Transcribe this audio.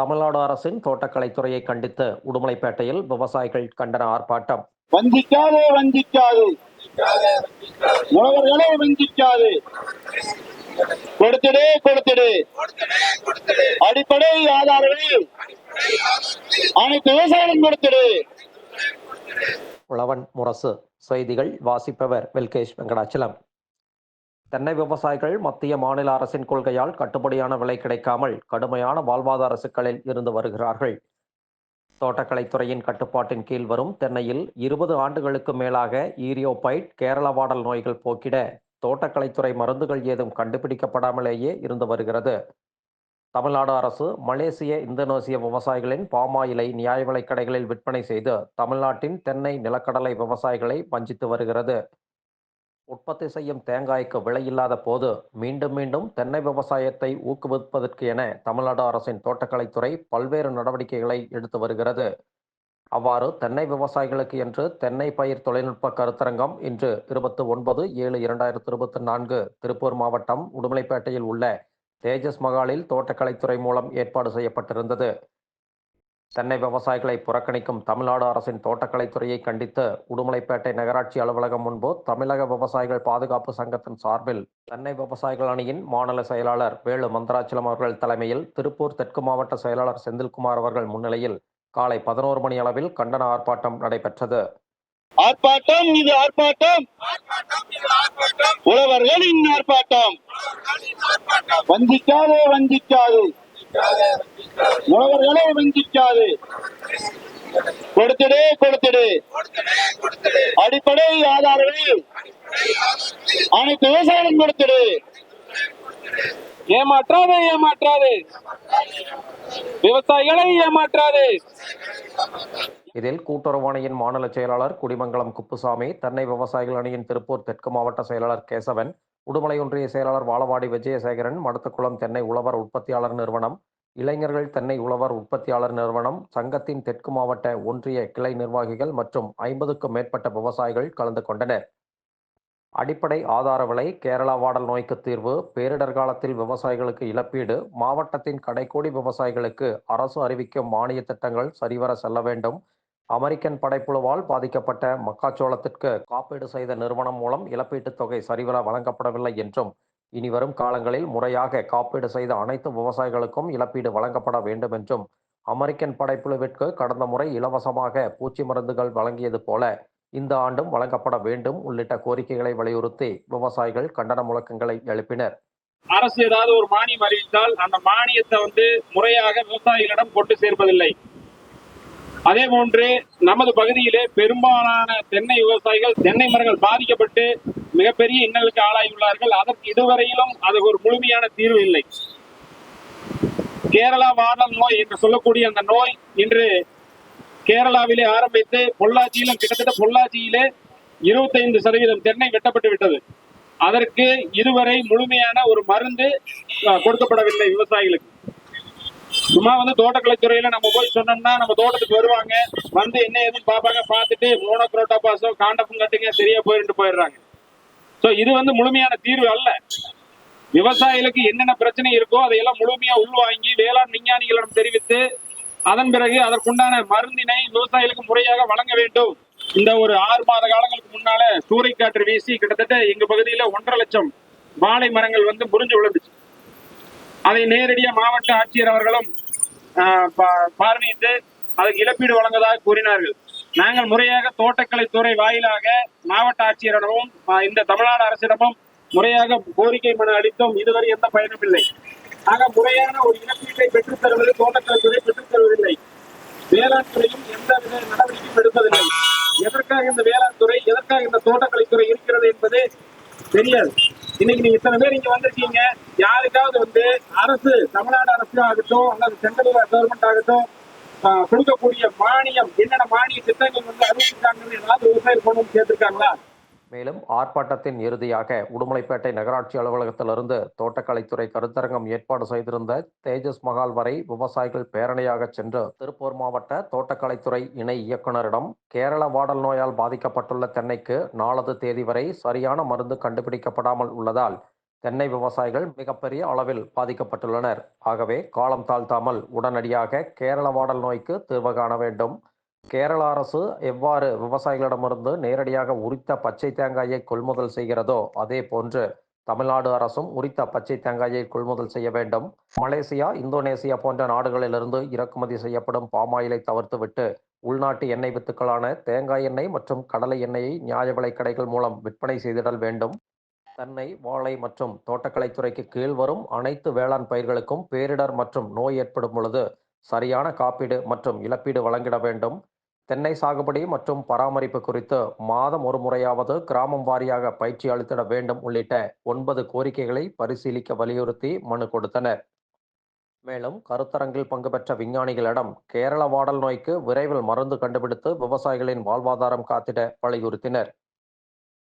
தமிழ்நாடு அரசின் தோட்டக்கலைத்துறையை கண்டித்து உடுமலைப்பேட்டையில் விவசாயிகள் கண்டன ஆர்ப்பாட்டம். வஞ்சிக்காதே வஞ்சிக்காது. உழவர்களை வஞ்சிக்காது. கொடுத்துடு கொடுத்துடு. அடிப்படை ஆதார விலை அனைத்து விவசாயிகளும் கொடுத்துடு. உழவன் முரசு. செய்திகள் வாசிப்பவர் வெல்கேஷ் வெங்கடாச்சலம். தென்னை விவசாயிகள் மத்திய மாநில அரசின் கொள்கையால் கட்டுப்படியான விலை கிடைக்காமல் கடுமையான வாழ்வாதார சிக்கலில் இருந்து வருகிறார்கள். தோட்டக்கலைத்துறையின் கட்டுப்பாட்டின் கீழ் வரும் தென்னையில் இருபது ஆண்டுகளுக்கு மேலாக ஈரியோபைட் கேரள வாடல் நோய்கள் போக்கிட தோட்டக்கலைத்துறை மருந்துகள் ஏதும் கண்டுபிடிக்கப்படாமலேயே இருந்து வருகிறது. தமிழ்நாடு அரசு மலேசிய இந்தோனேசிய விவசாயிகளின் பாமாயிலை நியாய விலைக் கடைகளில் விற்பனை செய்து தமிழ்நாட்டின் தென்னை நிலக்கடலை விவசாயிகளை வஞ்சித்து வருகிறது. உற்பத்தி செய்யும் தேங்காய்க்கு விலையில்லாத போது மீண்டும் மீண்டும் தென்னை விவசாயத்தை ஊக்குவிப்பதற்கு என தமிழ்நாடு அரசின் தோட்டக்கலைத்துறை பல்வேறு நடவடிக்கைகளை எடுத்து வருகிறது. அவ்வாறு தென்னை விவசாயிகளுக்கு என்று தென்னை பயிர் தொழில்நுட்ப கருத்தரங்கம் இன்று இருபத்தி ஒன்பது ஏழு இரண்டாயிரத்தி இருபத்தி நான்கு திருப்பூர் மாவட்டம் உடுமலைப்பேட்டையில் உள்ள தேஜஸ் மகாலில் தோட்டக்கலைத்துறை மூலம் ஏற்பாடு செய்யப்பட்டிருந்தது. தென்னை விவசாயிகளை புறக்கணிக்கும் தமிழ்நாடு அரசின் தோட்டக்கலைத்துறையை கண்டித்து உடுமலைப்பேட்டை நகராட்சி அலுவலகம் முன்பு தமிழக விவசாயிகள் பாதுகாப்பு சங்கத்தின் சார்பில் தென்னை விவசாயிகள் அணியின் மாநில செயலாளர் வேலு மந்தராச்சலம் அவர்கள் தலைமையில் திருப்பூர் தெற்கு மாவட்ட செயலாளர் செந்தில்குமார் அவர்கள் முன்னிலையில் காலை பதினோரு மணி அளவில் கண்டன ஆர்ப்பாட்டம் நடைபெற்றது. ஆர்ப்பாட்டம் இது ஆர்ப்பாட்டம். உழவர்களின் ஆர்ப்பாட்டம். வஞ்சிக்காதே வஞ்சிக்காது உழவர்களை வஞ்சிக்காது. கொடுத்துடு கொடுத்துடு. அடிப்படை ஆதாரங்கள். அனைத்து விவசாயிகளும் கொடுத்துடு. ஏமாற்றாதே ஏமாற்றாதே. விவசாயிகளை ஏமாற்றாதே. இதில் கூட்டுறவாணையின் மாநில செயலாளர் குடிமங்கலம் குப்புசாமி தென்னை விவசாயிகள் அணியின் திருப்பூர் தெற்கு மாவட்ட செயலாளர் கேசவன் உடுமலை ஒன்றிய செயலாளர் வாழவாடி விஜயசேகரன் மடத்துக்குளம் தென்னை உழவர் உற்பத்தியாளர் நிறுவனம் இளைஞர்கள் தென்னை உழவர் உற்பத்தியாளர் நிறுவனம் சங்கத்தின் தெற்கு மாவட்ட ஒன்றிய கிளை நிர்வாகிகள் மற்றும் ஐம்பதுக்கும் மேற்பட்ட விவசாயிகள் கலந்து கொண்டனர். அடிப்படை ஆதார விலை கேரளா வாடல் நோய்க்கு தீர்வு பேரிடர் காலத்தில் விவசாயிகளுக்கு இழப்பீடு மாவட்டத்தின் கடைக்கோடி விவசாயிகளுக்கு அரசு அறிவிக்கும் மானிய திட்டங்கள் சரிவர செல்ல வேண்டும். அமெரிக்கன் படைப்புழுவால் பாதிக்கப்பட்ட மக்காச்சோளத்திற்கு காப்பீடு செய்த நிறுவனம் மூலம் இழப்பீட்டுத் தொகை சரிவர வழங்கப்படவில்லை என்றும் இனி வரும் காலங்களில் முறையாக காப்பீடு செய்த அனைத்து விவசாயிகளுக்கும் இழப்பீடு வழங்கப்பட வேண்டும் என்றும் அமெரிக்கன் படைப்புழுவிற்கு கடந்த முறை இலவசமாக பூச்சி மருந்துகள் வழங்கியது போல இந்த ஆண்டும் வழங்கப்பட வேண்டும் உள்ளிட்ட கோரிக்கைகளை வலியுறுத்தி விவசாயிகள் கண்டன முழக்கங்களை எழுப்பினர். அரசு ஏதாவது ஒரு மானியம் அறிவித்தால் அந்த மானியத்தை வந்து முறையாக விவசாயிகளிடம் கொண்டு சேர்ப்பதில்லை. அதே போன்று நமது பகுதியிலே பெரும்பாலான தென்னை விவசாயிகள் தென்னை மரங்கள் பாதிக்கப்பட்டு மிகப்பெரிய இன்னலுக்கு ஆளாகியுள்ளார்கள். அதற்கு இதுவரையிலும் அது ஒரு முழுமையான தீர்வு இல்லை. கேரளா வாடல் நோய் என்று சொல்லக்கூடிய அந்த நோய் இன்று கேரளாவிலே ஆரம்பித்து பொள்ளாச்சியிலும் கிட்டத்தட்ட பொள்ளாச்சியிலே இருபத்தைந்து சதவீதம் தென்னை வெட்டப்பட்டு விட்டது. அதற்கு இதுவரை முழுமையான ஒரு மருந்து கொடுக்கப்படவில்லை விவசாயிகளுக்கு. சும்மா வந்து தோட்டக்கலைத்துறையில நம்ம போய் சொன்னோம்னா நம்ம தோட்டத்துக்கு வருவாங்க. வந்து என்ன ஏதுன்னு பார்ப்பாங்க பார்த்துட்டு மோனோக்ரோட்டோபாஸோ காண்டப்பும் கட்டுங்க சரியா போயிட்டு போயிடுறாங்க. சோ இது வந்து முழுமையான தீர்வு அல்ல. விவசாயிகளுக்கு என்னென்ன பிரச்சனை இருக்கோ அதையெல்லாம் முழுமையா உள்வாங்கி வேளாண் விஞ்ஞானிகளிடம் தெரிவித்து அதன் பிறகு அதற்குண்டான மருந்தினை விவசாயிகளுக்கு முறையாக வழங்க வேண்டும். இந்த ஒரு ஆறு மாத காலங்களுக்கு முன்னால சூறைக்காற்று வீசி கிட்டத்தட்ட எங்க பகுதியில ஒன்றரை லட்சம் வாழை மரங்கள் வந்து முறிஞ்சு விழுந்துச்சு. அதை நேரடியாக மாவட்ட ஆட்சியர் அவர்களும் பார்வையிட்டு அதுக்கு இழப்பீடு வழங்குவதாக கூறினார்கள். நாங்கள் முறையாக தோட்டக்கலைத்துறை வாயிலாக மாவட்ட ஆட்சியரிடமும் இந்த தமிழ்நாடு அரசிடமும் முறையாக கோரிக்கை மனு அளித்தோம். இதுவரை எந்த பயனும் இல்லை. ஆக முறையான ஒரு இழப்பீட்டை பெற்றுத் தருவது தோட்டக்கலைத்துறை பெற்றுத் தருவதில்லை. வேளாண் துறையும் எந்த வித நடவடிக்கையும் எடுப்பதில்லை. எதற்காக இந்த வேளாண் துறை எதற்காக இந்த தோட்டக்கலைத்துறை இருக்கிறது என்பது தெரியாது. இன்னைக்கு நீங்க இத்தனை பேர் இங்க வந்திருக்கீங்க. யாருக்காவது வந்து அரசு தமிழ்நாடு அரசு ஆகட்டும் அல்லது சென்ட்ரல் கவர்மெண்ட் ஆகட்டும் கொடுக்கக்கூடிய மானியம் என்னென்ன மானிய திட்டங்கள் வந்து அறிவிச்சிருக்காங்கன்னு ஏதாவது விவசாயம் கொண்டு சேர்த்திருக்காங்களா? மேலும் ஆர்ப்பாட்டத்தின் இறுதியாக உடுமலைப்பேட்டை நகராட்சி அலுவலகத்திலிருந்து தோட்டக்கலைத்துறை கருத்தரங்கம் ஏற்பாடு செய்திருந்த தேஜஸ் மகால் வரை விவசாயிகள் பேரணியாக சென்று திருப்பூர் மாவட்ட தோட்டக்கலைத்துறை இணை இயக்குனரிடம் கேரள வாடல் நோயால் பாதிக்கப்பட்டுள்ள தென்னைக்கு நாலது தேதி வரை சரியான மருந்து கண்டுபிடிக்கப்படாமல் உள்ளதால் தென்னை விவசாயிகள் மிகப்பெரிய அளவில் பாதிக்கப்பட்டுள்ளனர். ஆகவே காலம் தாழ்த்தாமல் உடனடியாக கேரள வாடல் நோய்க்கு தீர்வு காண வேண்டும். கேரள அரசு எவ்வாறு விவசாயிகளிடமிருந்து நேரடியாக உரித்த பச்சை தேங்காயை கொள்முதல் செய்கிறதோ அதே போன்று தமிழ்நாடு அரசும் உரித்த பச்சை தேங்காயை கொள்முதல் செய்ய வேண்டும். மலேசியா இந்தோனேசியா போன்ற நாடுகளிலிருந்து இறக்குமதி செய்யப்படும் பாமாயிலை தவிர்த்துவிட்டு உள்நாட்டு எண்ணெய் வித்துக்களான தேங்காய் எண்ணெய் மற்றும் கடலை எண்ணெயை நியாய விலைக் கடைகள் மூலம் விற்பனை செய்திடல் வேண்டும். தென்னை வாழை மற்றும் தோட்டக்கலைத்துறைக்கு கீழ் வரும் அனைத்து வேளாண் பயிர்களுக்கும் பேரிடர் மற்றும் நோய் ஏற்படும் பொழுது சரியான காப்பீடு மற்றும் இழப்பீடு வழங்கிட வேண்டும். தென்னை சாகுபடி மற்றும் பராமரிப்பு குறித்து மாதம் ஒரு முறையாவது கிராமம் வாரியாக பயிற்சி அளித்திட வேண்டும் உள்ளிட்ட ஒன்பது கோரிக்கைகளை பரிசீலிக்க வலியுறுத்தி மனு கொடுத்தனர். மேலும் கருத்தரங்கில் பங்கு பெற்ற விஞ்ஞானிகளிடம் கேரள வாடல் நோய்க்கு விரைவில் மருந்து கண்டுபிடித்து விவசாயிகளின் வாழ்வாதாரம் காத்திட வலியுறுத்தினர்.